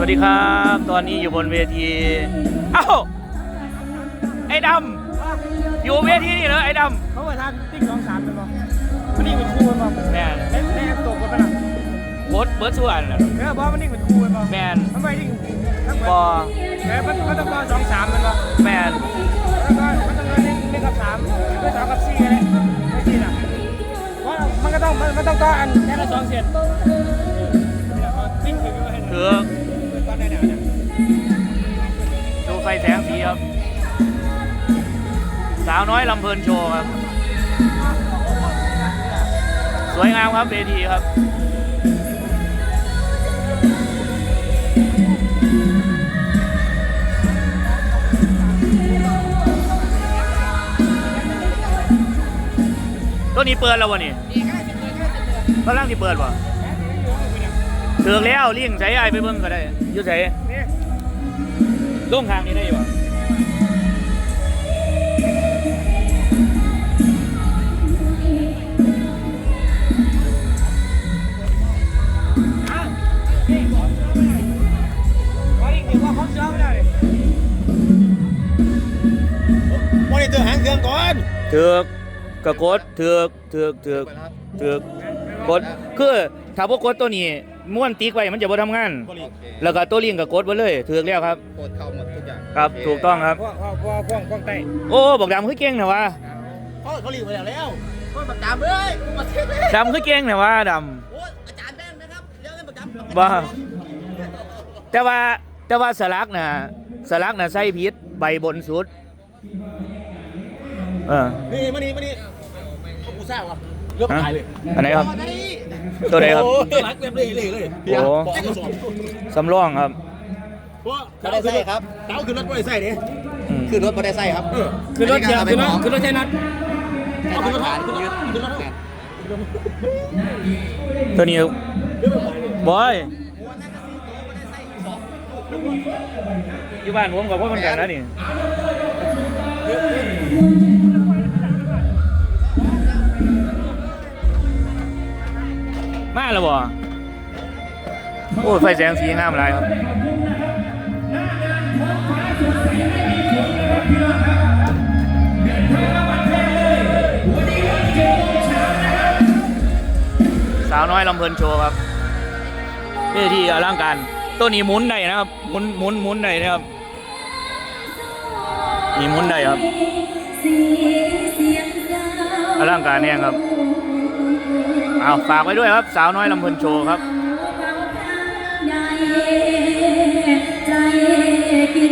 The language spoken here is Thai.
วัสดีครับ ตอนนี้อยู่บนเวทีเอ้าไอ้ดำอยู่เวทีนี่เหรอไอ้ดเขาไปทางติ๊กสองสามเป็นบ่มันนี่เป็นคู่เป็นบ่ำแมนแม่แม่ตกกันไปละโคตรเบิร์ดส่วนน่ะแม่บอกมันนี่เป็นคู่เป็นบ่แมนทำไมนี่ทั้งหมบอดแม่มันมันต้องรอสองสามเป็นบ่แมนแล้วก็มันต้องรอหนึ่งหนึ่งกับสามด้วยสองกับสี่อะไรไม่สี่นะเพราะมันก็ต้องมันมันต้องต่ออันแค่ละสองเซนติ๊กถึงไฟแสงสีครับ สาวน้อยลำเพลินโชว์ครับ สวยงามครับเวทีครับตัวนี้เปิดแล้ววะนี่กำลังที่เปิดวะเถือกแล้วลิงใช้ไอายไปเบิ่งก็ได้อยุ่ใช้นี่ ล่วงทางนี้ได้อยู่วะอะนี่ของเชื่อไม่ได้พออีกเดี๋ยวว่าของเชื่อไม่ได้มอนิเตอร์หางเครื่องก่อนเถือกกระกดเถือกเถือกเถือกเถือก กด คือถ้าพวกกดตัวนี้ม้วนติ๊กไว้มันจะบ่ทำงานแล้วก็ตัวลิงกับกดไว้เลยเถือกแล้วครับ โคตรเข้าหมดทุกอย่างครับ ถูกต้องครับพวกพวกพวกพวกพวกไต้โอ้บอกดำคือเก่งนะวะเขาเขาหลีกไปแล้วแล้วโคตรประจำเลยมาเทศเลยดำคือเก่งนะวะดโอ้ยอาจารย์แบงค์นะครับเรื่องเงินประจำำบ้าแต่ว่าแต่ว่าสลักน่ะสลักน่ะใส่พิษใบบนสุด เออนี่มานี่มานี่เขากูแซ่บวะเลือกตายเลยอันไหนครับ ตัวไหนครับโอ้ยรักเรียบเลยเลยเลยโอ้แจ้งกระสอบสำรองครับเพราะเขาได้ใส่ครับ เต้าคือรถไม่ได้ใส่เนี่ยอืมคือรถไม่ได้ใส่ครับคือรถเชียร์คือรถคือรถใช้นัดเอาคือรถผ่านคือรถคือรถตัวนี้บอยอยู่บ้านผมกับพ่อมันกันนะนี่ แล้วบ่โอ้ยไฟแสงสีงามหลายครับสาวน้อยลำเพลินโชว์ครับเท่ที่อลังการตัวนี้หมุนได้นะครับหมุนหมุนหมุนได้นะครับนี่หมุนได้ครับอลังการเนี่ยครับ เอาฝากไว้ด้วยครับ สาวน้อยลำพนโชว์ครับใจกิ